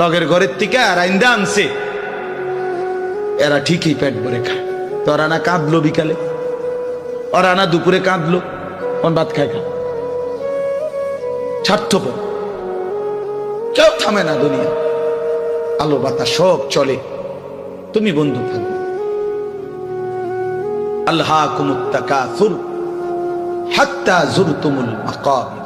লগের ঘরের থেকে আর আইন্দা আনছে। এরা ঠিকই পেট ভরে খায়। তোরা না কাঁদলো বিকালে। ওরা না দুপুরে কাঁদলো কোন ভাত খায় খা স্বার্থপর কেউ থামে না দুনিয়া। আলো বাতাস সব চলে। তুমি বন্ধু থাকবে আল্লাহ কুমুত্তাকাসুর হাত্তা জুরতুমুল মাকাবির।